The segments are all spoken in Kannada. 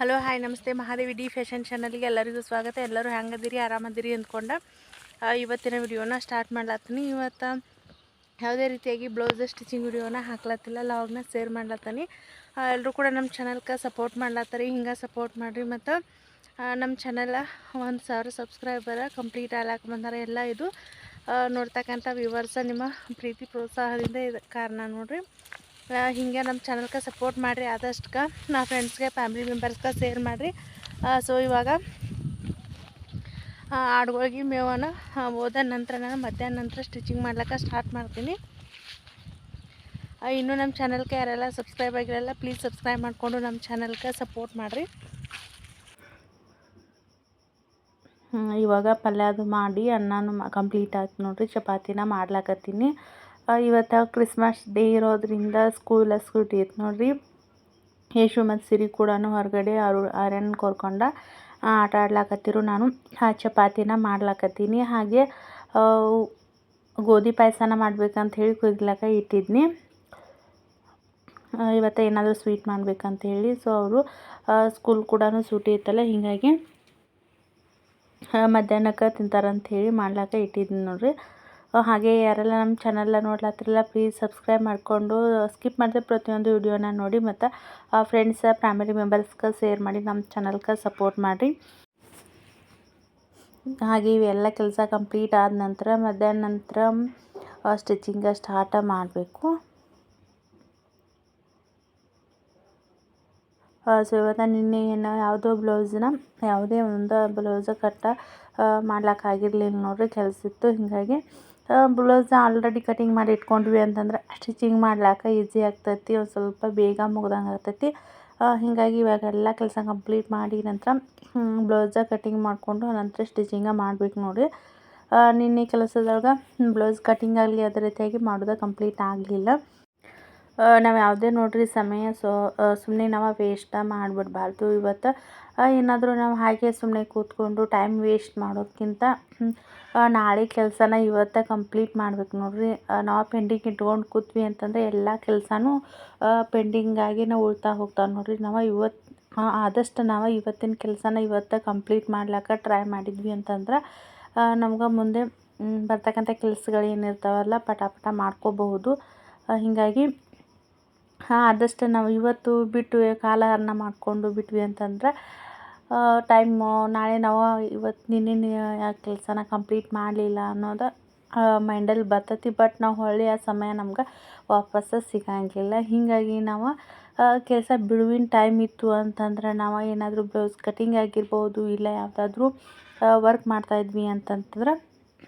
ಹಲೋ, ಹಾಯ್, ನಮಸ್ತೆ. ಮಹಾದೇವಿ ಡಿ ಫ್ಯಾಷನ್ ಚಾನಲ್ಗೆ ಎಲ್ಲರಿಗೂ ಸ್ವಾಗತ. ಎಲ್ಲರೂ ಹೆಂಗದಿರಿ? ಆರಾಮದಿರಿ ಅಂದ್ಕೊಂಡು ಇವತ್ತಿನ ವಿಡಿಯೋನ ಸ್ಟಾರ್ಟ್ ಮಾಡ್ಲತ್ತೀನಿ. ಇವತ್ತು ಯಾವುದೇ ರೀತಿಯಾಗಿ ಬ್ಲೌಸ್ ಸ್ಟಿಚಿಂಗ್ ವಿಡಿಯೋನ ಹಾಕ್ಲತ್ತಿಲ್ಲ. ಲಾಗ್ನ ಶೇರ್ ಮಾಡ್ಲತ್ತೀನಿ. ಎಲ್ಲರೂ ಕೂಡ ನಮ್ಮ ಚಾನಲ್ಗೆ ಸಪೋರ್ಟ್ ಮಾಡ್ಲತ್ತಾರೆ. ಹಿಂಗೆ ಸಪೋರ್ಟ್ ಮಾಡಿರಿ. ಮತ್ತು ನಮ್ಮ ಚಾನಲ್ ಒಂದು ಸಾವಿರ ಸಬ್ಸ್ಕ್ರೈಬರ ಕಂಪ್ಲೀಟ್ ಆಗ್ಲಾಕ ಬಂದಾರ ಎಲ್ಲ ಇದು. ನೋಡ್ತಕ್ಕಂಥ ವ್ಯೂವರ್ಸ ನಿಮ್ಮ ಪ್ರೀತಿ, ಪ್ರೋತ್ಸಾಹದಿಂದ ಇದು ಕಾರಣ ನೋಡ್ರಿ. ಹಿಂಗೆ ನಮ್ಮ ಚಾನಲ್ಗೆ ಸಪೋರ್ಟ್ ಮಾಡಿರಿ ಆದಷ್ಟು ನಾ ಫ್ರೆಂಡ್ಸ್ಗೆ ಫ್ಯಾಮಿಲಿ ಮೆಂಬರ್ಸ್ಗೆ ಶೇರ್ ಮಾಡಿರಿ. ಸೊ ಇವಾಗ ಆ, ಮೇವನ ಹೋದ ನಂತರ ನಾನು ಮಧ್ಯಾಹ್ನ ನಂತರ ಸ್ಟಿಚಿಂಗ್ ಮಾಡ್ಲಿಕ್ಕೆ ಸ್ಟಾರ್ಟ್ ಮಾಡ್ತೀನಿ. ಇನ್ನೂ ನಮ್ಮ ಚಾನಲ್ಗೆ ಯಾರೆಲ್ಲ ಸಬ್ಸ್ಕ್ರೈಬ್ ಆಗಿರಲ್ಲ ಪ್ಲೀಸ್ ಸಬ್ಸ್ಕ್ರೈಬ್ ಮಾಡಿಕೊಂಡು ನಮ್ಮ ಚಾನಲ್ಗೆ ಸಪೋರ್ಟ್ ಮಾಡಿರಿ. ಇವಾಗ ಪಲ್ಯ ಅದು ಮಾಡಿ ಅನ್ನನೂ ಕಂಪ್ಲೀಟ್ ಆಯ್ತು ನೋಡಿರಿ ಚಪಾತಿನ ಮಾಡ್ಲಾಕತ್ತೀನಿ. ಇವತ್ತು ಕ್ರಿಸ್ಮಸ್ ಡೇ ಇರೋದ್ರಿಂದ ಸ್ಕೂಲ್ ಸ್ಕೂಟಿ ಇತ್ತು ನೋಡ್ರಿ. ಯೇಶು ಮತ್ತು ಸಿರಿ ಕೂಡ ಹೊರಗಡೆ ಅವರು ಆರ್ಯನ್ ಕೋರ್ಕೊಂಡ ಆಟ ಆಡ್ಲಾಕತ್ತಿರು. ನಾನು ಆ ಚಪಾತಿನ ಮಾಡ್ಲಾಕತ್ತೀನಿ. ಹಾಗೆ ಗೋಧಿ ಪಾಯಸನ ಮಾಡ್ಬೇಕಂತ ಹೇಳಿ ಕುದಿಲಾಕ ಇಟ್ಟಿದ್ನಿ. ಇವತ್ತು ಏನಾದರೂ ಸ್ವೀಟ್ ಮಾಡ್ಬೇಕಂತ ಹೇಳಿ. ಸೊ ಅವರು ಸ್ಕೂಲ್ ಕೂಡ ಸೂಟಿ ಇತ್ತಲ್ಲ, ಹೀಗಾಗಿ ಮಧ್ಯಾಹ್ನಕ್ಕೆ ತಿಂತಾರಂತ ಹೇಳಿ ಮಾಡ್ಲಾಕ ಇಟ್ಟಿದ್ದೀನಿ ನೋಡ್ರಿ. ಹಾಗೆ ಯಾರೆಲ್ಲ ನಮ್ಮ ಚಾನಲ್ನ ನೋಡ್ಲತ್ತಿರಲ್ಲ ಪ್ಲೀಸ್ ಸಬ್ಸ್ಕ್ರೈಬ್ ಮಾಡಿಕೊಂಡು ಸ್ಕಿಪ್ ಮಾಡಿದೆ ಪ್ರತಿಯೊಂದು ವಿಡಿಯೋನ ನೋಡಿ ಮತ್ತು ಫ್ರೆಂಡ್ಸ ಫ್ಯಾಮಿಲಿ ಮೆಂಬರ್ಸ್ಗೆ ಶೇರ್ ಮಾಡಿ ನಮ್ಮ ಚಾನಲ್ಗೆ ಸಪೋರ್ಟ್ ಮಾಡಿ ಹಾಗೆ ಇವೆಲ್ಲ ಕೆಲಸ ಕಂಪ್ಲೀಟ್ ಆದ ನಂತರ, ಮಧ್ಯಾಹ್ನ ನಂತರ ಸ್ಟಿಚಿಂಗ ಸ್ಟಾರ್ಟ ಮಾಡಬೇಕು. ಸೊ ಇವತ್ತು ನಿನ್ನೆ ಏನು ಯಾವುದೋ ಬ್ಲೌಸ್ನ ಯಾವುದೇ ಒಂದು ಬ್ಲೌಸ್ ಕಟ್ಟ ಮಾಡ್ಲಿಕ್ಕಾಗಿರ್ಲಿಲ್ಲ ನೋಡ್ರಿ, ಕೆಲಸ ಇತ್ತು, ಹೀಗಾಗಿ ಬ್ಲೌಸ್ ಆಲ್ರೆಡಿ ಕಟಿಂಗ್ ಮಾಡಿ ಇಟ್ಕೊಂಡ್ವಿ ಅಂತಂದ್ರೆ ಸ್ಟಿಚಿಂಗ್ ಮಾಡ್ಲಾಕ ಈಸಿ ಆಗ್ತೈತಿ, ಒಂದು ಸ್ವಲ್ಪ ಬೇಗ ಮುಗ್ದಂಗೆ ಆಗ್ತೈತಿ. ಹೀಗಾಗಿ ಇವಾಗೆಲ್ಲ ಕೆಲಸ ಕಂಪ್ಲೀಟ್ ಮಾಡಿ ನಂತರ ಬ್ಲೌಸ ಕಟಿಂಗ್ ಮಾಡಿಕೊಂಡು ನಂತರ ಸ್ಟಿಚಿಂಗ ಮಾಡ್ಬೇಕು ನೋಡಿ. ನಿನ್ನೆ ಕೆಲಸದೊಳಗೆ ಬ್ಲೌಸ್ ಕಟಿಂಗ್ ಆಗಲಿ ಅದೇ ರೀತಿಯಾಗಿ ಮಾಡೋದು ಕಂಪ್ಲೀಟ್ ಆಗಲಿಲ್ಲ. ನಾವು ಯಾವುದೇ ನೋಡ್ರಿ ಸಮಯ, ಸೊ ಸುಮ್ಮನೆ ನಾವು ವೇಸ್ಟ ಮಾಡಿಬಿಡ್ಬಾರ್ದು ಇವತ್ತು. ಏನಾದರೂ ನಾವು ಹಾಗೆ ಸುಮ್ಮನೆ ಕೂತ್ಕೊಂಡು ಟೈಮ್ ವೇಸ್ಟ್ ಮಾಡೋದಕ್ಕಿಂತ ನಾಳೆ ಕೆಲಸನ ಇವತ್ತೇ ಕಂಪ್ಲೀಟ್ ಮಾಡ್ಬೇಕು ನೋಡಿರಿ. ನಾವು ಪೆಂಡಿಂಗ್ ಇಟ್ಕೊಂಡು ಕೂತ್ವಿ ಅಂತಂದರೆ ಎಲ್ಲ ಕೆಲಸನೂ ಪೆಂಡಿಂಗಾಗಿ ನಾವು ಉಳ್ತಾ ಹೋಗ್ತಾವೆ ನೋಡ್ರಿ. ನಾವು ಇವತ್ತು ಆದಷ್ಟು ನಾವು ಇವತ್ತಿನ ಕೆಲಸನ ಇವತ್ತೇ ಕಂಪ್ಲೀಟ್ ಮಾಡ್ಲಿಕ್ಕೆ ಟ್ರೈ ಮಾಡಿದ್ವಿ ಅಂತಂದ್ರೆ ನಮ್ಗೆ ಮುಂದೆ ಬರ್ತಕ್ಕಂಥ ಕೆಲಸಗಳು ಏನಿರ್ತಾವಲ್ಲ ಪಟ ಪಟ ಮಾಡ್ಕೋಬಹುದು. ಹೀಗಾಗಿ ಆದಷ್ಟು ನಾವು ಇವತ್ತು ಬಿಟ್ಟು ಕಾಲಹರಣ ಮಾಡಿಕೊಂಡು ಬಿಟ್ವಿ ಅಂತಂದ್ರೆ ಟೈಮು ನಾಳೆ ನಾವು ಇವತ್ತು ನಿನ್ನೆ ಕೆಲಸನ ಕಂಪ್ಲೀಟ್ ಮಾಡಲಿಲ್ಲ ಅನ್ನೋದು ಮೈಂಡಲ್ಲಿ ಬರ್ತೈತಿ. ಬಟ್ ನಾವು ಹೊಳ್ಳಿ ಆ ಸಮಯ ನಮ್ಗೆ ವಾಪಸ್ಸು ಸಿಗಂಗಿಲ್ಲ. ಹೀಗಾಗಿ ನಾವು ಕೆಲಸ ಬಿಡುವಿನ ಟೈಮ್ ಇತ್ತು ಅಂತಂದ್ರೆ ನಾವು ಏನಾದರೂ ಬ್ಲೌಸ್ ಕಟಿಂಗ್ ಆಗಿರ್ಬೋದು ಇಲ್ಲ ಯಾವುದಾದ್ರೂ ವರ್ಕ್ ಮಾಡ್ತಾಯಿದ್ವಿ ಅಂತಂತಂದ್ರೆ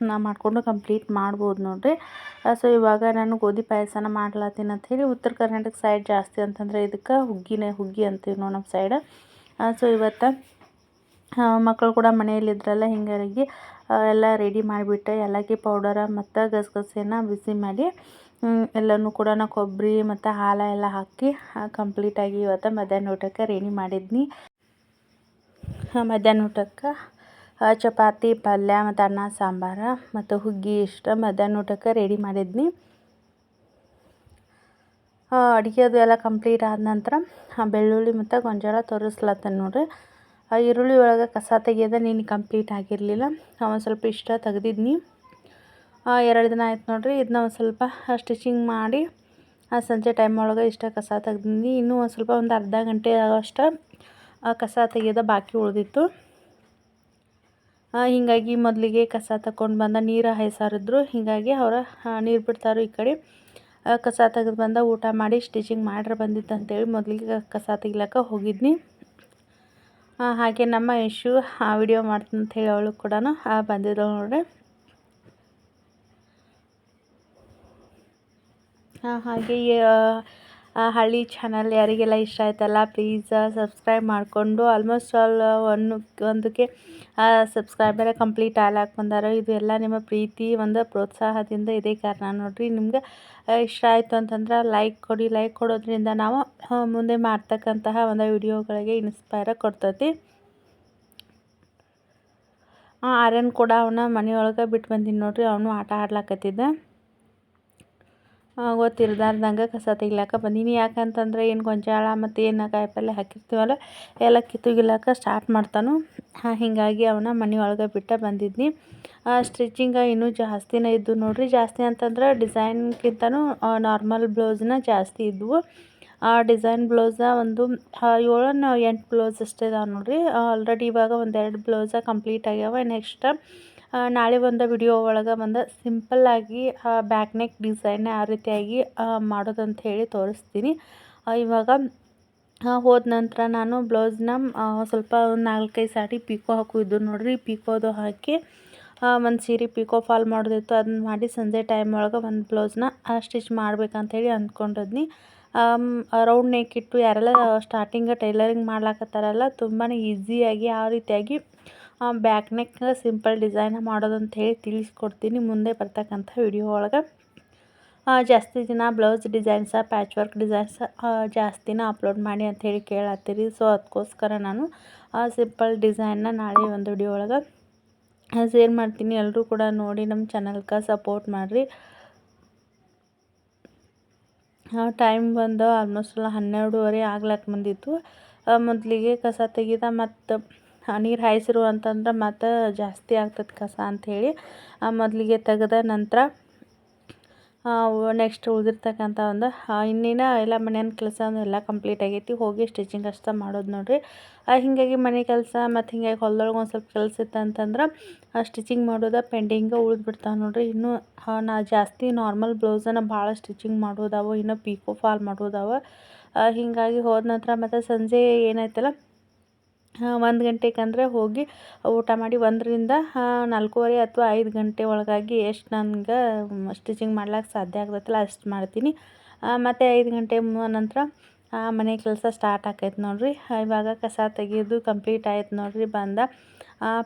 ನಾವು ಮಾಡಿಕೊಂಡು ಕಂಪ್ಲೀಟ್ ಮಾಡ್ಬೋದು ನೋಡಿರಿ. ಸೊ ಇವಾಗ ನಾನು ಗೋಧಿ ಪಾಯಸನ ಮಾಡ್ಲತ್ತೀನಿ ಅಂಥೇಳಿ ಉತ್ತರ ಕರ್ನಾಟಕ ಸೈಡ್ ಜಾಸ್ತಿ ಅಂತಂದ್ರೆ ಇದಕ್ಕೆ ಹುಗ್ಗಿನೇ ಹುಗ್ಗಿ ಅಂತೀವಿ ನೋಡಿ ನಮ್ಮ ಸೈಡ್ ಸೊ ಇವತ್ತು ಮಕ್ಕಳು ಕೂಡ ಮನೆಯಲ್ಲಿದ್ರಲ್ಲ ಹೀಗಾಗಿ ಎಲ್ಲ ರೆಡಿ ಮಾಡಿಬಿಟ್ಟೆ, ಏಲಕ್ಕಿ ಪೌಡರ ಮತ್ತು ಗಸಗಸೆನ ಬಿಸಿ ಮಾಡಿ ಎಲ್ಲನೂ ಕೂಡ ನಾ ಕೊಬ್ಬರಿ ಮತ್ತು ಹಾಲು ಎಲ್ಲ ಹಾಕಿ ಕಂಪ್ಲೀಟಾಗಿ ಇವತ್ತು ಮಧ್ಯಾಹ್ನ ಊಟಕ್ಕೆ ರೆಡಿ ಮಾಡಿದ್ನಿ. ಮಧ್ಯಾಹ್ನ ಊಟಕ್ಕೆ ಚಪಾತಿ, ಪಲ್ಯ ಮತ್ತು ಅನ್ನ, ಸಾಂಬಾರು ಮತ್ತು ಹುಗ್ಗಿ ಇಷ್ಟ ಮಧ್ಯಾಹ್ನ ಊಟಕ್ಕೆ ರೆಡಿ ಮಾಡಿದ್ನಿ. ಅಡುಗೆ ಅದು ಎಲ್ಲ ಕಂಪ್ಲೀಟ್ ಆದ ನಂತರ ಬೆಳ್ಳುಳ್ಳಿ ಮತ್ತು ಗೊಂಜಾಳ ತೋರಿಸ್ಲತ್ತೇನೆ ನೋಡ್ರಿ. ಆ ಈರುಳ್ಳಿ ಒಳಗೆ ಕಸ ತೆಗಿಯೋದ ನೀನು ಕಂಪ್ಲೀಟ್ ಆಗಿರಲಿಲ್ಲ. ಒಂದು ಸ್ವಲ್ಪ ಇಷ್ಟ ತೆಗೆದಿದ್ನಿ ಎರಡು ದಿನ ಆಯ್ತು ನೋಡ್ರಿ ಇದನ್ನ ಒಂದು ಸ್ವಲ್ಪ ಸ್ಟಿಚಿಂಗ್ ಮಾಡಿ ಆ, ಸಂಜೆ ಟೈಮ್ ಒಳಗೆ ಇಷ್ಟ ಕಸ ತೆಗ್ದಿನಿ ಇನ್ನೂ ಒಂದು ಸ್ವಲ್ಪ ಒಂದು ಅರ್ಧ ಗಂಟೆ ಆಗೋಷ್ಟು ಆ, ಕಸ ತೆಗಿಯೋದ ಬಾಕಿ ಉಳಿದಿತ್ತು. ಹೀಗಾಗಿ ಮೊದಲಿಗೆ ಕಸ ತಗೊಂಡು ಬಂದ ನೀರು ಹಾಯ್ಸಾರಿದ್ರು ಹೀಗಾಗಿ ಅವರ ನೀರು ಬಿಡ್ತಾರೋ ಈ ಕಡೆ. ಕಸ ತೆಗೆದು ಬಂದ ಊಟ ಮಾಡಿ ಸ್ಟಿಚಿಂಗ್ ಮಾಡ್ರೆ ಬಂದಿತ್ತು ಅಂತೇಳಿ ಮೊದಲಿಗೆ ಕಸ ತೆಗಿಲಕ್ಕ ಹೋಗಿದ್ನಿ ಹಾಗೆ ನಮ್ಮ ಯಶು ವಿಡಿಯೋ ಮಾಡ್ತೀನಿ ಅಂತ ಹೇಳಿ ಅವಳು ಕೂಡ ಬಂದಿದ್ದಳು ನೋಡ್ರಿ. ಆ, ಹಾಗೆ ಆ, ಆ, ಹಳ್ಳಿ ಚಾನಲ್ ಯಾರಿಗೆಲ್ಲ ಇಷ್ಟ ಆಯ್ತಲ್ಲ ಪ್ಲೀಸ್ ಸಬ್ಸ್ಕ್ರೈಬ್ ಮಾಡಿಕೊಂಡು. ಆಲ್ಮೋಸ್ಟ್ ಆಲ್ ಒಂದು, ಒಂದಕ್ಕೆ ಸಬ್ಸ್ಕ್ರೈಬರ ಕಂಪ್ಲೀಟ್ ಆಗ್ಲಾಕ ಬಂದಾರ ಇದು ಎಲ್ಲ ನಿಮ್ಮ ಪ್ರೀತಿ, ಒಂದು ಪ್ರೋತ್ಸಾಹದಿಂದ ಇದೇ ಕಾರಣ ನೋಡಿರಿ. ನಿಮ್ಗೆ ಇಷ್ಟ ಆಯಿತು ಅಂತಂದ್ರೆ ಲೈಕ್ ಕೊಡಿ ಲೈಕ್ ಕೊಡೋದ್ರಿಂದ ನಾವು ಮುಂದೆ ಮಾಡ್ತಕ್ಕಂತಹ ಒಂದು ವಿಡಿಯೋಗಳಿಗೆ ಇನ್ಸ್ಪೈರ ಕೊಡ್ತೈತಿ. ಆರ್ಯನ್ ಕೂಡ ಅವನ ಮನೆಯೊಳಗೆ ಬಿಟ್ಟು ಬಂದಿನಿ ನೋಡಿರಿ, ಅವನು ಆಟ ಆಡ್ಲಾಕತ್ತಿದ್ದ. ಗೊತ್ತಿರ್ಲಾರ್ದಂಗೆ ಕಸ ತೆಗಿಲಾಕ ಬಂದೀನಿ. ಯಾಕಂತಂದ್ರೆ ಏನು ಗೊಂಜಾಳ ಮತ್ತು ಏನು ಕಾಯಿಪಲ್ಲೆ ಹಾಕಿರ್ತೀವಲ್ಲ, ಎಲ್ಲ ಕಿತ್ತುಗಿಲಾಕ ಸ್ಟಾರ್ಟ್ ಮಾಡ್ತಾನು. ಹೀಗಾಗಿ ಅವನ ಮನೆ ಒಳಗೆ ಬಿಟ್ಟು ಬಂದಿದ್ನಿ. ಸ್ಟಿಚಿಂಗ ಇನ್ನೂ ಜಾಸ್ತಿನೇ ಇದ್ದು ನೋಡಿರಿ. ಜಾಸ್ತಿ ಅಂತಂದ್ರೆ ಡಿಸೈನ್ಗಿಂತನೂ ನಾರ್ಮಲ್ ಬ್ಲೌಸ್ನ ಜಾಸ್ತಿ ಇದ್ವು. ಆ, ಡಿಸೈನ್ ಬ್ಲೌಸ ಒಂದು ಏಳನ್ನು ಎಂಟು ಬ್ಲೌಸ್ ಅಷ್ಟೇ ಇದಾವೆ ನೋಡಿರಿ. ಆಲ್ರೆಡಿ ಇವಾಗ ಒಂದೆರಡು ಬ್ಲೌಸ ಕಂಪ್ಲೀಟ್ ಆಗ್ಯಾವ. ನೆಕ್ಸ್ಟ್ ನಾಳೆ ಒಂದು ವಿಡಿಯೋ ಒಳಗೆ ಒಂದು ಸಿಂಪಲ್ಲಾಗಿ ಬ್ಯಾಕ್ ನೆಕ್ ಡಿಸೈನ್ ಆ ರೀತಿಯಾಗಿ ಮಾಡೋದಂತ ಹೇಳಿ ತೋರಿಸ್ತೀನಿ. ಇವಾಗ ಹೋದ ನಂತರ ನಾನು ಬ್ಲೌಸ್ನ ಸ್ವಲ್ಪ ಒಂದು ನಾಲ್ಕೈದು ಸಾರಿ ಪಿಕೋ ಹಾಕಿದ್ದು ನೋಡಿರಿ, ಪಿಕೋದು ಹಾಕಿ ಒಂದು ಸೀರೆ ಪಿಕೋ ಫಾಲ್ ಮಾಡೋದಿತ್ತು ಅದನ್ನ ಮಾಡಿ ಸಂಜೆ ಟೈಮ್ ಒಳಗೆ ಒಂದು ಬ್ಲೌಸ್ನ ಸ್ಟಿಚ್ ಮಾಡ್ಬೇಕಂತೇಳಿ ಅಂದ್ಕೊಂಡಿದ್ನಿ ರೌಂಡ್ ನೆಕ್ ಇಟ್ಟು ಯಾರೆಲ್ಲ ಸ್ಟಾರ್ಟಿಂಗ್ ಟೈಲರಿಂಗ್ ಮಾಡ್ಲಾಕತ್ತಾರಲ್ಲ ತುಂಬಾ ಈಸಿಯಾಗಿ ಆ ರೀತಿಯಾಗಿ ಬ್ಯಾಕ್ ನೆಕ್ ಸಿಂಪಲ್ ಡಿಸೈನ್ ಮಾಡೋದಂತ ಹೇಳಿ ತಿಳಿಸ್ಕೊಡ್ತೀನಿ ಮುಂದೆ ಬರ್ತಕ್ಕಂಥ ವಿಡಿಯೋ ಒಳಗೆ. ಜಾಸ್ತಿ ದಿನ ಬ್ಲೌಸ್ ಡಿಸೈನ್ಸ ಪ್ಯಾಚ್ ವರ್ಕ್ ಡಿಸೈನ್ಸ್ ಜಾಸ್ತಿನ ಅಪ್ಲೋಡ್ ಮಾಡಿ ಅಂತ ಹೇಳಿ ಕೇಳತ್ತೀರಿ. ಸೊ ಅದಕ್ಕೋಸ್ಕರ ನಾನು ಸಿಂಪಲ್ ಡಿಸೈನ್ನ ನಾಳೆ ಒಂದು ವಿಡಿಯೋ ಒಳಗೆ. ಶೇರ್ ಮಾಡ್ತೀನಿ ಎಲ್ಲರೂ ಕೂಡ ನೋಡಿ ನಮ್ಮ ಚಾನಲ್ಗೆ ಸಪೋರ್ಟ್ ಮಾಡಿರಿ. ಟೈಮ್ ಬಂದು ಆಲ್ಮೋಸ್ಟ್ ಎಲ್ಲ ಹನ್ನೆರಡೂವರೆ ಆಗ್ಲಕ್ಕೆ ಬಂದಿತ್ತು. ಮೊದಲಿಗೆ ಕಸ ತೆಗೆದ ಮತ್ತು ನೀರು ಹಾಯಿಸಿರು ಅಂತಂದ್ರೆ ಮತ್ತು ಜಾಸ್ತಿ ಆಗ್ತದೆ ಕಸ ಅಂಥೇಳಿ ಮೊದಲಿಗೆ ತೆಗೆದ ನಂತರ ನೆಕ್ಸ್ಟ್ ಉಳಿದಿರ್ತಕ್ಕಂಥ ಒಂದು ಇನ್ನೇನು ಎಲ್ಲ ಮನೆಯನ್ನು ಕೆಲಸ ಎಲ್ಲ ಕಂಪ್ಲೀಟ್ ಆಗೈತಿ. ಹೋಗಿ ಸ್ಟಿಚಿಂಗ್ ಅಷ್ಟೇ ಮಾಡೋದು ನೋಡಿರಿ. ಹೀಗಾಗಿ ಮನೆ ಕೆಲಸ ಮತ್ತು ಹಿಂಗಾಗಿ ಹೊಲದೊಳಗೆ ಒಂದು ಸ್ವಲ್ಪ ಕೆಲಸ ಇತ್ತು ಅಂತಂದ್ರೆ ಸ್ಟಿಚಿಂಗ್ ಮಾಡೋದು ಪೆಂಡಿಂಗ ಉಳಿದ್ಬಿಡ್ತಾವೆ ನೋಡಿರಿ. ಇನ್ನೂ ನಾ ಜಾಸ್ತಿ ನಾರ್ಮಲ್ ಬ್ಲೌಸನ್ನು ಭಾಳ ಸ್ಟಿಚಿಂಗ್ ಮಾಡೋದಾವ ಇನ್ನೂ ಪೀಕೋ ಫಾಲ್ ಮಾಡೋದವ ಹೀಗಾಗಿ ಹೋದ ನಂತರ ಮತ್ತು ಸಂಜೆ ಏನಾಯ್ತಲ್ಲ ಒಂದು ಗಂಟೆಗೆ ಅಂದರೆ ಹೋಗಿ ಊಟ ಮಾಡಿ ಒಂದರಿಂದ ನಾಲ್ಕೂವರೆ ಅಥವಾ ಐದು ಗಂಟೆ ಒಳಗಾಗಿ ಎಷ್ಟು ನನ್ಗೆ ಸ್ಟಿಚಿಂಗ್ ಮಾಡ್ಲಿಕ್ಕೆ ಸಾಧ್ಯ ಆಗ್ತೈತಲ್ಲ ಅಷ್ಟು ಮಾಡ್ತೀನಿ. ಮತ್ತು ಐದು ಗಂಟೆ ನಂತರ ಮನೆ ಕೆಲಸ ಸ್ಟಾರ್ಟ್ ಆಕೈತೆ ನೋಡಿರಿ. ಇವಾಗ ಕಸ ತೆಗೆಯೋದು ಕಂಪ್ಲೀಟ್ ಆಯ್ತು ನೋಡಿರಿ, ಬಂದ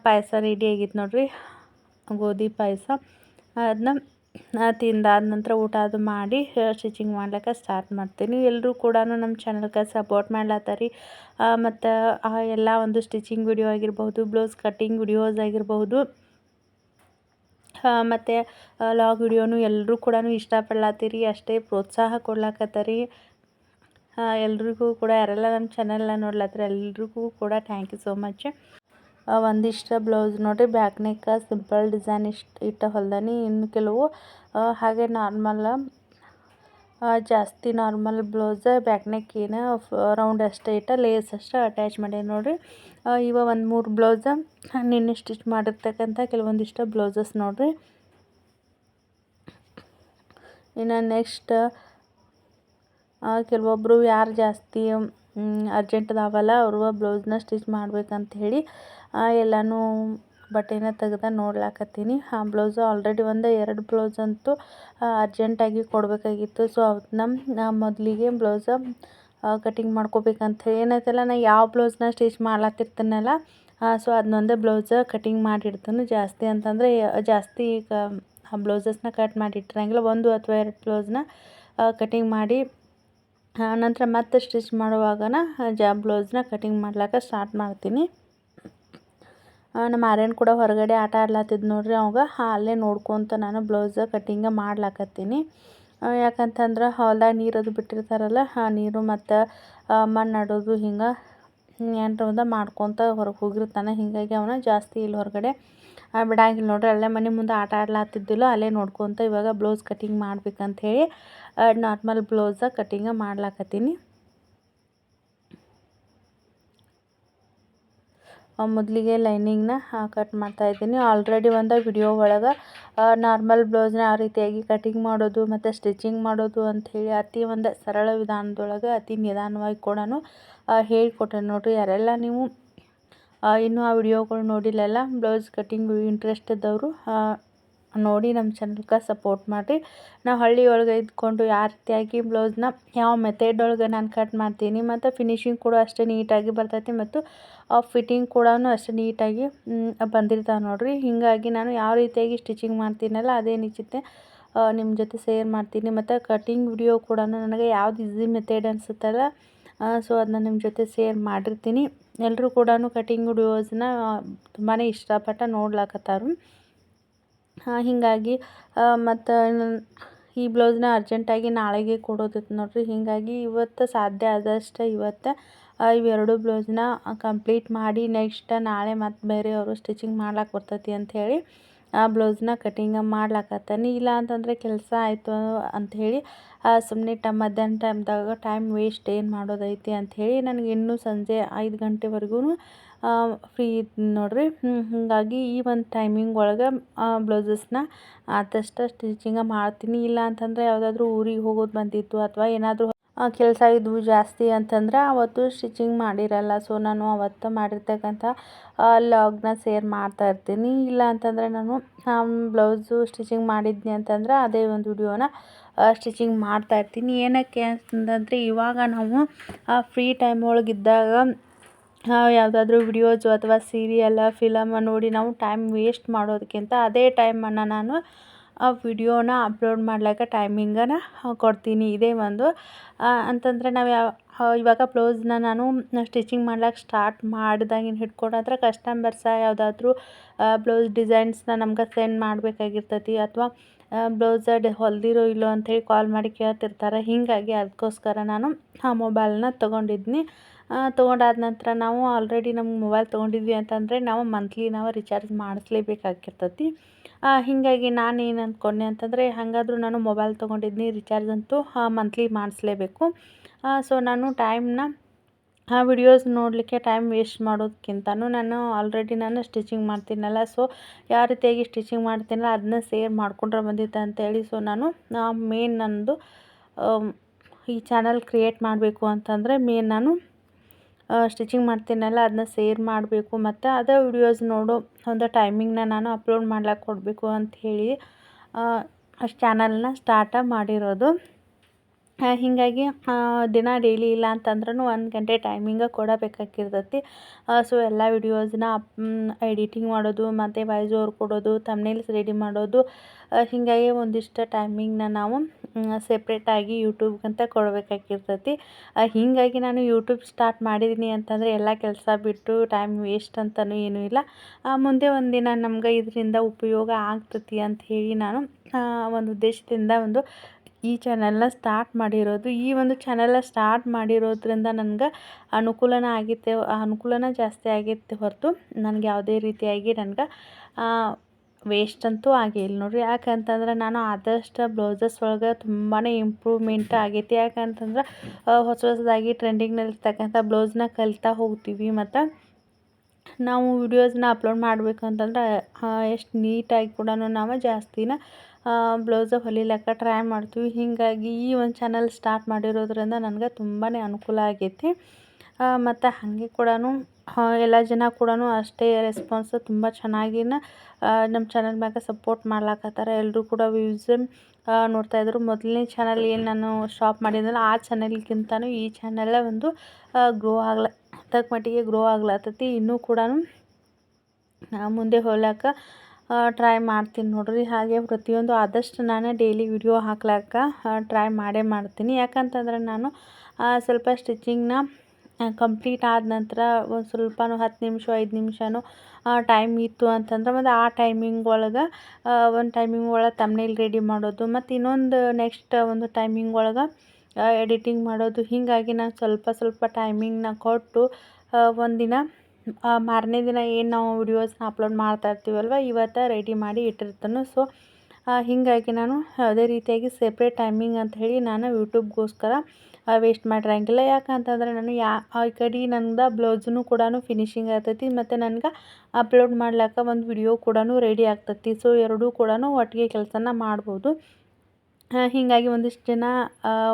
ಪಾಯಸ ರೆಡಿ ಆಗಿತ್ತು ನೋಡಿರಿ, ಗೋಧಿ ಪಾಯಸ ಅದನ್ನ ತಿಂದಾದ ನಂತರ ಊಟ ಅದು ಮಾಡಿ ಸ್ಟಿಚಿಂಗ್ ಮಾಡ್ಲಿಕ್ಕೆ ಸ್ಟಾರ್ಟ್ ಮಾಡ್ತೀನಿ. ಎಲ್ಲರೂ ಕೂಡ ನಮ್ಮ ಚಾನಲ್ಗೆ ಸಪೋರ್ಟ್ ಮಾಡ್ಲತ್ತಾರಿ. ಮತ್ತು ಎಲ್ಲ ಒಂದು ಸ್ಟಿಚಿಂಗ್ ವಿಡಿಯೋ ಆಗಿರ್ಬೋದು ಬ್ಲೌಸ್ ಕಟ್ಟಿಂಗ್ ವಿಡಿಯೋಸ್ ಆಗಿರ್ಬೋದು ಮತ್ತು ಲಾಗ್ ವಿಡಿಯೋನು ಎಲ್ಲರೂ ಕೂಡ ಇಷ್ಟಪಡ್ಲತ್ತೀರಿ, ಅಷ್ಟೇ ಪ್ರೋತ್ಸಾಹ ಕೊಡ್ಲಾಕತ್ತಾರಿ. ಎಲ್ರಿಗೂ ಕೂಡ, ಯಾರೆಲ್ಲ ನಮ್ಮ ಚಾನಲ್ನ ನೋಡ್ಲತ್ತರ, ಎಲ್ರಿಗೂ ಕೂಡ ಥ್ಯಾಂಕ್ ಯು ಸೋ ಮಚ್ ಒಂದಿಷ್ಟು ಬ್ಲೌಸ್ ನೋಡಿರಿ ಬ್ಯಾಕ್ ನೆಕ್ ಸಿಂಪಲ್ ಡಿಸೈನ್ ಇಷ್ಟು ಇಟ್ಟ ಹೊಲ್ದಾನಿ. ಇನ್ನು ಕೆಲವು ಹಾಗೆ ನಾರ್ಮಲ್ ಜಾಸ್ತಿ ನಾರ್ಮಲ್ ಬ್ಲೌಸ್ ಬ್ಯಾಕ್ ನೆಕ್ ಏನು ರೌಂಡ್ ಅಷ್ಟೇ ಇಟ್ಟ ಲೇಸ್ ಅಷ್ಟೇ ಅಟ್ಯಾಚ್ ಮಾಡಿ ನೋಡಿರಿ. ಇವ ಒಂದು ಮೂರು ಬ್ಲೌಸ್, ನಿನ್ನೆ ಸ್ಟಿಚ್ ಮಾಡಿರ್ತಕ್ಕಂಥ ಕೆಲವೊಂದಿಷ್ಟು ಬ್ಲೌಸಸ್ ನೋಡಿರಿ. ಇನ್ನು ನೆಕ್ಸ್ಟ್ ಕೆಲವೊಬ್ಬರು ಯಾರು ಜಾಸ್ತಿ ಅರ್ಜೆಂಟ್ ಅದಾವಲ್ಲ ಅವರು ಬ್ಲೌಸ್ನ ಸ್ಟಿಚ್ ಮಾಡ್ಬೇಕಂತ ಹೇಳಿ ಎಲ್ಲನೂ ಬಟ್ಟೆನ ತೆಗ್ದು ನೋಡ್ಲಾಕತ್ತೀನಿ. ಆ ಬ್ಲೌಸು ಆಲ್ರೆಡಿ ಒಂದು ಎರಡು ಬ್ಲೌಸ್ ಅಂತೂ ಅರ್ಜೆಂಟಾಗಿ ಕೊಡಬೇಕಾಗಿತ್ತು. ಸೊ ಅದನ್ನ ಮೊದಲಿಗೆ ಬ್ಲೌಸ ಕಟಿಂಗ್ ಮಾಡ್ಕೋಬೇಕಂತ ಹೇಳಿ. ಏನಾಯ್ತಲ್ಲ, ನಾ ಯಾವ ಬ್ಲೌಸ್ನ ಸ್ಟಿಚ್ ಮಾಡ್ಲತ್ತಿರ್ತೀನಲ್ಲ ಸೊ ಅದನ್ನೊಂದೇ ಬ್ಲೌಸ ಕಟಿಂಗ್ ಮಾಡಿಡ್ತೀನಿ. ಜಾಸ್ತಿ ಅಂತಂದರೆ, ಜಾಸ್ತಿ ಈಗ, ಆ ಬ್ಲೌಸಸ್ನ ಕಟ್ ಮಾಡಿಟ್ಟಿರಂಗಿಲ್ಲ. ಒಂದು ಅಥವಾ ಎರಡು ಬ್ಲೌಸ್ನ ಕಟಿಂಗ್ ಮಾಡಿ ನಂತರ ಮತ್ತೆ ಸ್ಟಿಚ್ ಮಾಡುವಾಗನ ಜಾ ಬ್ಲೌಸ್ನ ಕಟಿಂಗ್ ಮಾಡ್ಲಿಕ್ಕೆ ಸ್ಟಾರ್ಟ್ ಮಾಡ್ತೀನಿ. ನಮ್ಮ ಆರ್ಯನ್ ಕೂಡ ಹೊರಗಡೆ ಆಟ ಆಡ್ಲತ್ತಿದ್ದು ನೋಡ್ರಿ ಅವಾಗ. ಅಲ್ಲೇ ನೋಡ್ಕೊತ ನಾನು ಬ್ಲೌಸ್ ಕಟಿಂಗ್ ಮಾಡ್ಲಾಕತ್ತೀನಿ. ಯಾಕಂತಂದ್ರೆ ಹೊಲ್ದಾಗ ನೀರು ಅದು ಬಿಟ್ಟಿರ್ತಾರಲ್ಲ, ಆ, ನೀರು ಮತ್ತು ಮಣ್ಣು ಆಡೋದು ಹಿಂಗೆ ಏನಾರ ಒಂದು ಮಾಡ್ಕೊತ ಹೊರಗೆ ಹೋಗಿರ್ತಾನೆ. ಹೀಗಾಗಿ ಅವನ ಜಾಸ್ತಿ ಇಲ್ಲಿ ಹೊರಗಡೆ. ಬಿಡಂಗಿಲ್ಲ ನೋಡ್ರಿ. ಅಲ್ಲೇ ಮನೆ ಮುಂದೆ ಆಟ ಆಡ್ಲತ್ತಿದ್ದಿಲ್ಲ ಅಲ್ಲೇ ನೋಡ್ಕೊತ ಇವಾಗ ಬ್ಲೌಸ್ ಕಟಿಂಗ್ ಮಾಡ್ಬೇಕಂತ ಹೇಳಿ ನಾರ್ಮಲ್ ಬ್ಲೌಸ ಕಟಿಂಗ ಮಾಡ್ಲಾಕತ್ತೀನಿ. ಮೊದಲಿಗೆ ಲೈನಿಂಗ್ನ ಕಟ್ ಮಾಡ್ತಾ ಇದ್ದೀನಿ. ಆಲ್ರೆಡಿ ಒಂದು ವಿಡಿಯೋ ಒಳಗೆ ನಾರ್ಮಲ್ ಬ್ಲೌಸ್ನ ಯಾವ ರೀತಿಯಾಗಿ ಕಟಿಂಗ್ ಮಾಡೋದು, ಮತ್ತು ಸ್ಟಿಚಿಂಗ್ ಮಾಡೋದು ಅಂಥೇಳಿ ಅತಿ ಒಂದು ಸರಳ ವಿಧಾನದೊಳಗೆ ಅತಿ ನಿಧಾನವಾಗಿ ಕೂಡ ಹೇಳಿಕೊಟ್ಟೆ ನೋಡಿರಿ. ಯಾರೆಲ್ಲ ನೀವು ಇನ್ನೂ ಆ ವಿಡಿಯೋಗಳು ನೋಡಿಲ್ಲ ಬ್ಲೌಸ್ ಕಟ್ಟಿಂಗ್ ಇಂಟ್ರೆಸ್ಟ್ ಇದ್ದವರು ನೋಡಿ ನಮ್ಮ ಚಾನಲ್ಗೆ ಸಪೋರ್ಟ್ ಮಾಡಿರಿ. ನಾವು ಹಳ್ಳಿ ಒಳಗೆ ಇದ್ಕೊಂಡು ಯಾವ ರೀತಿಯಾಗಿ ಬ್ಲೌಸ್ನ ಯಾವ ಮೆಥಡ್ ಒಳಗೆ ನಾನು ಕಟ್ ಮಾಡ್ತೀನಿ, ಮತ್ತು ಫಿನಿಶಿಂಗ್ ಕೂಡ ಅಷ್ಟೇ ನೀಟಾಗಿ ಬರ್ತೈತಿ ಮತ್ತು ಆ ಫಿಟ್ಟಿಂಗ್ ಕೂಡ ಅಷ್ಟೇ ನೀಟಾಗಿ ಬಂದಿರ್ತಾವೆ ನೋಡಿರಿ. ಹೀಗಾಗಿ ನಾನು ಯಾವ ರೀತಿಯಾಗಿ ಸ್ಟಿಚಿಂಗ್ ಮಾಡ್ತೀನಲ್ಲ ಅದೇ ನಿಜತೆ ನಿಮ್ಮ ಜೊತೆ ಶೇರ್ ಮಾಡ್ತೀನಿ. ಮತ್ತು ಕಟಿಂಗ್ ವಿಡಿಯೋ ಕೂಡ ನನಗೆ ಯಾವ್ದು ಈಸಿ ಮೆಥಡ್ ಅನಿಸುತ್ತಲ್ಲ ಸೊ ಅದನ್ನ ನಿಮ್ಮ ಜೊತೆ ಸೇರ್ ಮಾಡಿರ್ತೀನಿ. ಎಲ್ಲರೂ ಕೂಡ ಕಟಿಂಗ್ ವಿಡಿಯೋಸ್ನ ತುಂಬಾ ಇಷ್ಟಪಟ್ಟು ನೋಡ್ಲಾಕತ್ತಾರು ಹೀಗಾಗಿ ಮತ್ತು ಈ ಬ್ಲೌಸ್ನ ಅರ್ಜೆಂಟಾಗಿ ನಾಳೆಗೆ ಕೊಡೋದಿತ್ತು ನೋಡಿರಿ. ಹೀಗಾಗಿ ಇವತ್ತು ಸಾಧ್ಯ ಆದಷ್ಟು ಇವತ್ತು ಇವೆರಡು ಬ್ಲೌಸ್ನ ಕಂಪ್ಲೀಟ್ ಮಾಡಿ ನೆಕ್ಸ್ಟ್ ನಾಳೆ ಮತ್ತು ಬೇರೆಯವರು ಸ್ಟಿಚಿಂಗ್ ಮಾಡ್ಲಾಕೆ ಬರ್ತೈತಿ ಅಂಥೇಳಿ ಆ ಬ್ಲೌಸ್ನ ಕಟಿಂಗ ಮಾಡ್ಲಾಕತ್ತಾನೆ. ಇಲ್ಲ ಅಂತಂದರೆ ಕೆಲಸ ಆಯಿತು ಅಂಥೇಳಿ ಸುಮ್ಮನೆ ಟ ಮಧ್ಯಾಹ್ನ ಟೈಮ್ದಾಗ ಟೈಮ್ ವೇಸ್ಟ್ ಏನು ಮಾಡೋದೈತಿ ಅಂಥೇಳಿ ನನಗೆ ಇನ್ನೂ ಸಂಜೆ ಐದು ಗಂಟೆವರೆಗೂ ಫ್ರೀ ಇತ್ತು ನೋಡಿರಿ. ಹಾಗಾಗಿ ಈ ಒಂದು ಟೈಮಿಂಗ್ ಒಳಗೆ ಬ್ಲೌಸಸ್ನ ಆದಷ್ಟು ಸ್ಟಿಚಿಂಗ ಮಾಡ್ತೀನಿ. ಇಲ್ಲ ಅಂತಂದರೆ ಯಾವುದಾದ್ರೂ ಊರಿಗೆ ಹೋಗೋದು ಬಂದಿತ್ತು ಅಥವಾ ಏನಾದರೂ ಕೆಲಸ ಇದ್ವು ಜಾಸ್ತಿ ಅಂತಂದ್ರೆ ಅವತ್ತು ಸ್ಟಿಚಿಂಗ್ ಮಾಡಿರಲ್ಲ. ಸೊ ನಾನು ಅವತ್ತು ಮಾಡಿರ್ತಕ್ಕಂಥ ಲಾಗ್ನ ಸೇರ್ ಮಾಡ್ತಾ ಇರ್ತೀನಿ. ಇಲ್ಲ ಅಂತಂದರೆ ನಾನು ಬ್ಲೌಸು ಸ್ಟಿಚಿಂಗ್ ಮಾಡಿದ್ನಿ ಅಂತಂದ್ರೆ ಅದೇ ಒಂದು ವಿಡಿಯೋನ ಸ್ಟಿಚಿಂಗ್ ಮಾಡ್ತಾ ಇರ್ತೀನಿ. ಏನಕ್ಕೆ ಅಂತಂದರೆ ಇವಾಗ ನಾವು ಫ್ರೀ ಟೈಮ್ ಒಳಗಿದ್ದಾಗ ಯಾವುದಾದ್ರೂ ವಿಡಿಯೋಸು ಅಥವಾ ಸೀರಿಯಲ್ಲ ಫಿಲಮ್ ನೋಡಿ ನಾವು ಟೈಮ್ ವೇಸ್ಟ್ ಮಾಡೋದಕ್ಕಿಂತ ಅದೇ ಟೈಮನ್ನು ನಾನು ಆ ವಿಡಿಯೋನ ಅಪ್ಲೋಡ್ ಮಾಡ್ಲಿಕ್ಕೆ ಟೈಮಿಂಗನ್ನು ಕೊಡ್ತೀನಿ. ಇದೇ ಒಂದು. ಅಂತಂದರೆ ನಾವು ಯಾವ ಇವಾಗ ಬ್ಲೌಸ್ನ ನಾನು ಸ್ಟಿಚಿಂಗ್ ಮಾಡ್ಲಿಕ್ಕೆ ಸ್ಟಾರ್ಟ್ ಮಾಡಿದಾಗಿಂದ ಹಿಡ್ಕೊಂಡು ಅಂದ್ರೆ ಕಸ್ಟಮರ್ಸ ಯಾವುದಾದ್ರೂ ಬ್ಲೌಸ್ ಡಿಸೈನ್ಸ್ನ ನಮ್ಗೆ ಸೆಂಡ್ ಮಾಡಬೇಕಾಗಿರ್ತೈತಿ ಅಥವಾ ಬ್ಲೌಸ ಡಿ ಹೊಲ್ದಿರೋ ಇಲ್ಲೋ ಅಂಥೇಳಿ ಕಾಲ್ ಮಾಡಿ ಕೇಳ್ತಿರ್ತಾರೆ. ಹೀಗಾಗಿ ಅದಕ್ಕೋಸ್ಕರ ನಾನು ಆ ಮೊಬೈಲನ್ನ ತೊಗೊಂಡಿದ್ನಿ. ತೊಗೊಂಡಾದ ನಂತರ ನಾವು ಆಲ್ರೆಡಿ ನಮ್ಗೆ ಮೊಬೈಲ್ ತೊಗೊಂಡಿದ್ವಿ ಅಂತಂದರೆ ನಾವು ಮಂತ್ಲಿ ನಾವು ರಿಚಾರ್ಜ್ ಮಾಡಿಸ್ಲೇಬೇಕಾಗಿರ್ತತಿ. ಹೀಗಾಗಿ ನಾನು ಏನು ಅಂದ್ಕೊಂಡೆ ಅಂತಂದರೆ ಹಾಗಾದ್ರೂ ನಾನು ಮೊಬೈಲ್ ತೊಗೊಂಡಿದ್ನಿ ರಿಚಾರ್ಜ್ ಅಂತೂ ಮಂತ್ಲಿ ಮಾಡಿಸ್ಲೇಬೇಕು. ಸೊ ನಾನು ಟೈಮ್ನ ಆ ವಿಡಿಯೋಸ್ ನೋಡಲಿಕ್ಕೆ ಟೈಮ್ ವೇಸ್ಟ್ ಮಾಡೋದಕ್ಕಿಂತನೂ ನಾನು ಆಲ್ರೆಡಿ ನಾನು ಸ್ಟಿಚಿಂಗ್ ಮಾಡ್ತೀನಲ್ಲ ಸೊ ಯಾವ ರೀತಿಯಾಗಿ ಸ್ಟಿಚಿಂಗ್ ಮಾಡ್ತೀನಲ್ಲ ಅದನ್ನ ಸೇರ್ ಮಾಡ್ಕೊಂಡ್ರೆ ಬಂದಿತ್ತು ಅಂತೇಳಿ ಸೊ ನಾನು ಮೇನ್ ನನ್ನದು ಈ ಚಾನಲ್ ಕ್ರಿಯೇಟ್ ಮಾಡಬೇಕು ಅಂತಂದರೆ ಮೇನ್ ನಾನು ಸ್ಟಿಚಿಂಗ್ ಮಾಡ್ತೀನಲ್ಲ ಅದನ್ನ ಸೇರ್ ಮಾಡಬೇಕು. ಮತ್ತು ಅದೇ ವಿಡಿಯೋಸ್ ನೋಡು, ಒಂದು ಟೈಮಿಂಗ್ನ ನಾನು ಅಪ್ಲೋಡ್ ಮಾಡ್ಲಿಕ್ಕೆ ಕೊಡಬೇಕು ಅಂತ ಅಂಥೇಳಿ ಚಾನಲ್ನ ಸ್ಟಾರ್ಟ ಮಾಡಿರೋದು. ಹೀಗಾಗಿ ದಿನ ಡೈಲಿ ಇಲ್ಲ ಅಂತಂದ್ರೂ ಒಂದು ಗಂಟೆ ಟೈಮಿಂಗ ಕೊಡಬೇಕಾಗಿರ್ತೈತಿ. ಸೊ ಎಲ್ಲ ವಿಡಿಯೋಸ್ನ ಎಡಿಟಿಂಗ್ ಮಾಡೋದು, ಮತ್ತು ವಾಯ್ಸ್ ಓವರ್ ಕೊಡೋದು ತಮ್ನೇಲ್ಸ್ ರೆಡಿ ಮಾಡೋದು ಹೀಗಾಗಿ ಒಂದಿಷ್ಟು ಟೈಮಿಂಗ್ನ ನಾವು ಸೆಪ್ರೇಟಾಗಿ ಯೂಟ್ಯೂಬ್ಗಂತ ಕೊಡಬೇಕಾಗಿರ್ತೈತಿ. ಹೀಗಾಗಿ ನಾನು ಯೂಟ್ಯೂಬ್ ಸ್ಟಾರ್ಟ್ ಮಾಡಿದ್ದೀನಿ ಅಂತಂದರೆ ಎಲ್ಲ ಕೆಲಸ ಬಿಟ್ಟು ಟೈಮ್ ವೇಸ್ಟ್ ಅಂತಲೂ ಏನೂ ಇಲ್ಲ. ಮುಂದೆ ಒಂದಿನ ನಮ್ಗೆ ಇದರಿಂದ ಉಪಯೋಗ ಆಗ್ತೈತಿ ಅಂತ ಹೇಳಿ ನಾನು ಒಂದು ಉದ್ದೇಶದಿಂದ ಒಂದು ಈ ಚಾನೆಲ್ನ ಸ್ಟಾರ್ಟ್ ಮಾಡಿರೋದು, ಈ ಒಂದು ಚಾನೆಲ್ನ ಸ್ಟಾರ್ಟ್ ಮಾಡಿರೋದ್ರಿಂದ ನನ್ಗೆ ಅನುಕೂಲನ ಆಗಿತ್ತು, ಅನುಕೂಲನ ಜಾಸ್ತಿ ಆಗಿತ್ತು ಹೊರತು ನನಗೆ ಯಾವುದೇ ರೀತಿಯಾಗಿ ನನ್ಗೆ ವೇಸ್ಟ್ ಅಂತೂ ಆಗಿಲ್ಲ ನೋಡಿರಿ. ಯಾಕಂತಂದ್ರೆ ನಾನು ಆದಷ್ಟು ಬ್ಲೌಸಸ್ ಒಳಗೆ ತುಂಬಾ ಇಂಪ್ರೂವ್ಮೆಂಟ್ ಆಗೈತಿ. ಯಾಕಂತಂದ್ರೆ ಹೊಸ ಹೊಸದಾಗಿ ಟ್ರೆಂಡಿಂಗ್ನಲ್ಲಿರ್ತಕ್ಕಂಥ ಬ್ಲೌಸ್ನ ಕಲಿತಾ ಹೋಗ್ತೀವಿ. ಮತ್ತು ನಾವು ವಿಡಿಯೋಸ್ನ ಅಪ್ಲೋಡ್ ಮಾಡಬೇಕು ಅಂತಂದ್ರೆ ಎಷ್ಟು ನೀಟಾಗಿ ಕೂಡ ನಾವು ಜಾಸ್ತಿನ ಬ್ಲೌಸ ಹೊಲಿಲಕ್ಕ ಟ್ರೈ ಮಾಡ್ತೀವಿ. ಹೀಗಾಗಿ ಈ ಒಂದು ಚಾನಲ್ ಸ್ಟಾರ್ಟ್ ಮಾಡಿರೋದ್ರಿಂದ ನನಗೆ ತುಂಬಾ ಅನುಕೂಲ ಆಗೈತಿ. ಮತ್ತು ಹಾಗೆ ಕೂಡ ಎಲ್ಲ ಜನ ಕೂಡ ಅಷ್ಟೇ ರೆಸ್ಪಾನ್ಸ್ ತುಂಬ ಚೆನ್ನಾಗಿನ ನಮ್ಮ ಚಾನಲ್ ಮ್ಯಾಗ ಸಪೋರ್ಟ್ ಮಾಡ್ಲಾಕತ್ತಾರ. ಎಲ್ಲರೂ ಕೂಡ ವ್ಯೂಸ್ ನೋಡ್ತಾಯಿದ್ರು ಮೊದಲನೇ ಚಾನಲ್ ಏನು ನಾನು ಸ್ಟಾಪ್ ಮಾಡಿದ್ನಲ್ಲ, ಆ ಚಾನಲ್ಗಿಂತನೂ ಈ ಚಾನಲ್ಲೇ ಒಂದು ಗ್ರೋ ಆಗ್ಲ ತಕ್ಕ ಮಟ್ಟಿಗೆ ಗ್ರೋ ಆಗ್ಲತ್ತತಿ. ಇನ್ನೂ ಕೂಡ ಮುಂದೆ ಹೋಗ್ಲಾಕ ಟ್ರೈ ಮಾಡ್ತೀನಿ ನೋಡಿರಿ. ಹಾಗೆ ಪ್ರತಿಯೊಂದು ಆದಷ್ಟು ನಾನು ಡೈಲಿ ವಿಡಿಯೋ ಹಾಕ್ಲಾಕ ಟ್ರೈ ಮಾಡೇ ಮಾಡ್ತೀನಿ. ಯಾಕಂತಂದ್ರೆ ನಾನು ಸ್ವಲ್ಪ ಸ್ಟಿಚಿಂಗ್ನ ಕಂಪ್ಲೀಟ್ ಆದ ನಂತರ ಒಂದು ಸ್ವಲ್ಪ ಹತ್ತು ನಿಮಿಷ, ಐದು ನಿಮಿಷನೂ ಟೈಮ್ ಇತ್ತು ಅಂತಂದ್ರೆ ಮತ್ತು ಆ ಟೈಮಿಂಗ್ ಒಳಗೆ ಒಂದು ಟೈಮಿಂಗ್ ಒಳಗೆ ತಮ್ಮನೇಲಿ ರೆಡಿ ಮಾಡೋದು, ಮತ್ತು ಇನ್ನೊಂದು ನೆಕ್ಸ್ಟ್ ಒಂದು ಟೈಮಿಂಗ್ ಒಳಗೆ ಎಡಿಟಿಂಗ್ ಮಾಡೋದು. ಹೀಗಾಗಿ ನಾನು ಸ್ವಲ್ಪ ಸ್ವಲ್ಪ ಟೈಮಿಂಗ್ನ ಕೊಟ್ಟು ಒಂದಿನ ಮಾರನೇ ದಿನ ಏನು ನಾವು ವಿಡಿಯೋಸ್ನ ಅಪ್ಲೋಡ್ ಮಾಡ್ತಾ ಇರ್ತೀವಲ್ವ, ಇವತ್ತು ರೆಡಿ ಮಾಡಿ ಇಟ್ಟಿರ್ತಾನೆ. ಸೊ ಹೀಗಾಗಿ ನಾನು ಯಾವುದೇ ರೀತಿಯಾಗಿ ಸೆಪ್ರೇಟ್ ಟೈಮಿಂಗ್ ಅಂತ ಹೇಳಿ ನಾನು ಯೂಟ್ಯೂಬ್ಗೋಸ್ಕರ ವೇಸ್ಟ್ ಮಾಡಿರಂಗಿಲ್ಲ ಯಾಕಂತಂದ್ರೆ ನಾನು ಯಾ ಈ ಕಡೆ ನಂದು ಬ್ಲೌಸೂ ಕೂಡ ಫಿನಿಶಿಂಗ್ ಆಗ್ತೈತಿ, ಮತ್ತು ನನಗೆ ಅಪ್ಲೋಡ್ ಮಾಡ್ಲಿಕ್ಕೆ ಒಂದು ವಿಡಿಯೋ ಕೂಡ ರೆಡಿ ಆಗ್ತೈತಿ. ಸೊ ಎರಡೂ ಕೂಡ ಒಟ್ಟಿಗೆ ಕೆಲಸನ ಮಾಡ್ಬೋದು. ಹೀಗಾಗಿ ಒಂದಿಷ್ಟು ಜನ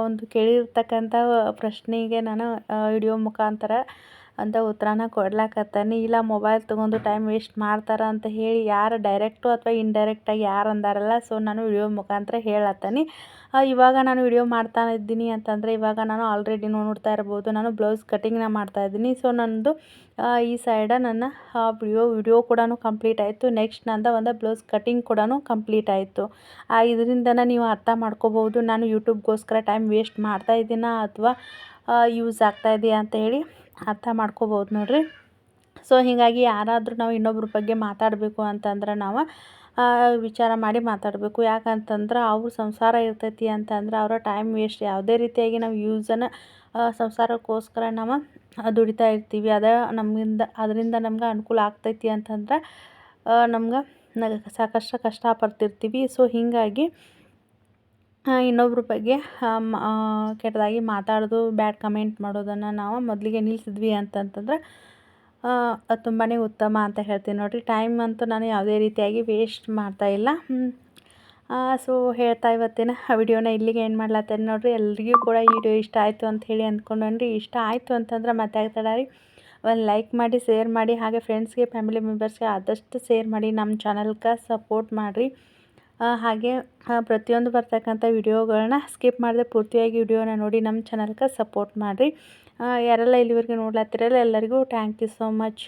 ಒಂದು ಕೇಳಿರ್ತಕ್ಕಂಥ ಪ್ರಶ್ನೆಗೆ ನಾನು ವಿಡಿಯೋ ಮುಖಾಂತರ ಅಂತ ಉತ್ತರನ ಕೊಡ್ಲಾಕತ್ತಾನೆ, ಇಲ್ಲ ಮೊಬೈಲ್ ತೊಗೊಂಡು ಟೈಮ್ ವೇಸ್ಟ್ ಮಾಡ್ತಾರೆ ಅಂತ ಹೇಳಿ ಯಾರು ಡೈರೆಕ್ಟು ಅಥವಾ ಇಂಡೈರೆಕ್ಟಾಗಿ ಯಾರು ಅಂದಾರಲ್ಲ ಸೊ ನಾನು ವಿಡಿಯೋ ಮುಖಾಂತರ ಹೇಳತ್ತೀನಿ. ಇವಾಗ ನಾನು ವಿಡಿಯೋ ಮಾಡ್ತಾ ಇದ್ದೀನಿ ಅಂತಂದರೆ ಇವಾಗ ನಾನು ಆಲ್ರೆಡಿ ನೋಡ್ತಾ ಇರ್ಬೋದು, ನಾನು ಬ್ಲೌಸ್ ಕಟಿಂಗ್ನ ಮಾಡ್ತಾ ಇದ್ದೀನಿ. ಸೊ ನನ್ನದು ಈ ಸೈಡ ನನ್ನ ವಿಡಿಯೋ ವಿಡಿಯೋ ಕೂಡ ಕಂಪ್ಲೀಟ್ ಆಯಿತು. ನೆಕ್ಸ್ಟ್ ನಂದು ಒಂದು ಬ್ಲೌಸ್ ಕಟಿಂಗ್ ಕೂಡ ಕಂಪ್ಲೀಟ್ ಆಯಿತು. ಇದರಿಂದನೇ ನೀವು ಅರ್ಥ ಮಾಡ್ಕೋಬೋದು ನಾನು ಯೂಟ್ಯೂಬ್ಗೋಸ್ಕರ ಟೈಮ್ ವೇಸ್ಟ್ ಮಾಡ್ತಾ ಇದ್ದೀನಾ ಅಥವಾ ಯೂಸ್ ಆಗ್ತಾ ಇದೆಯಾ ಅಂತ ಹೇಳಿ ಅರ್ಥ ಮಾಡ್ಕೋಬೋದು ನೋಡಿರಿ. ಸೊ ಹೀಗಾಗಿ ಯಾರಾದರೂ ನಾವು ಇನ್ನೊಬ್ರ ಬಗ್ಗೆ ಮಾತಾಡಬೇಕು ಅಂತಂದ್ರೆ ನಾವು ವಿಚಾರ ಮಾಡಿ ಮಾತಾಡಬೇಕು. ಯಾಕಂತಂದ್ರೆ ಅವ್ರ ಸಂಸಾರ ಇರ್ತೈತಿ ಅಂತಂದ್ರೆ ಅವರ ಟೈಮ್ ವೇಸ್ಟ್ ಯಾವುದೇ ರೀತಿಯಾಗಿ ನಾವು ಯೂಸನ್ನು ಸಂಸಾರಕ್ಕೋಸ್ಕರ ನಾವು ದುಡಿತಾ ಇರ್ತೀವಿ. ಅದ ನಮ್ಮಿಂದ, ಅದರಿಂದ ನಮ್ಗೆ ಅನುಕೂಲ ಆಗ್ತೈತಿ ಅಂತಂದ್ರೆ ನಮ್ಗೆ ಸಾಕಷ್ಟು ಕಷ್ಟಪಡ್ತಿರ್ತೀವಿ ಸೊ ಹೀಗಾಗಿ ಇನ್ನೊಬ್ರ ಬಗ್ಗೆ ಕೆಟ್ಟದಾಗಿ ಮಾತಾಡೋದು, ಬ್ಯಾಡ್ ಕಮೆಂಟ್ ಮಾಡೋದನ್ನು ನಾವು ಮೊದಲಿಗೆ ನಿಲ್ಲಿಸಿದ್ವಿ ಅಂತಂತಂದ್ರೆ ಅದು ತುಂಬಾ ಉತ್ತಮ ಅಂತ ಹೇಳ್ತೀನಿ. ನೋಡಿರಿ, ಟೈಮ್ ಅಂತೂ ನಾನು ಯಾವುದೇ ರೀತಿಯಾಗಿ ವೇಸ್ಟ್ ಮಾಡ್ತಾ ಇಲ್ಲ. ಸೊ, ಹೇಳ್ತಾ ಇವತ್ತಿನ ವಿಡಿಯೋನ ಇಲ್ಲಿಗೆ ಏನು ಮಾಡ್ಲತ್ತೇನೆ. ನೋಡಿರಿ, ಎಲ್ರಿಗೂ ಕೂಡ ವಿಡಿಯೋ ಇಷ್ಟ ಆಯಿತು ಅಂತ ಹೇಳಿ ಅಂದ್ಕೊಂಡ್ರಿ ಇಷ್ಟ ಆಯಿತು ಅಂತಂದ್ರೆ ಮತ್ತೆ ಆಗ್ತಡ ರೀ? ಒಂದು ಲೈಕ್ ಮಾಡಿ ಶೇರ್ ಮಾಡಿ, ಹಾಗೆ ಫ್ರೆಂಡ್ಸ್ಗೆ ಫ್ಯಾಮಿಲಿ ಮೆಂಬರ್ಸ್ಗೆ ಆದಷ್ಟು ಶೇರ್ ಮಾಡಿ ನಮ್ಮ ಚಾನಲ್ಗೆ ಸಪೋರ್ಟ್ ಮಾಡಿರಿ. ಹಾಗೆ ಪ್ರತಿಯೊಂದು ಬರ್ತಕ್ಕಂಥ ವಿಡಿಯೋಗಳನ್ನ ಸ್ಕಿಪ್ ಮಾಡಿದೆ ಪೂರ್ತಿಯಾಗಿ ವಿಡಿಯೋನ ನೋಡಿ ನಮ್ಮ ಚಾನಲ್ಗೆ ಸಪೋರ್ಟ್ ಮಾಡಿರಿ. ಯಾರೆಲ್ಲ ಇಲ್ಲಿವರೆಗೂ ನೋಡ್ಲತ್ತಿರಲ್ಲ, ಎಲ್ಲರಿಗೂ ಥ್ಯಾಂಕ್ ಯು ಸೋ ಮಚ್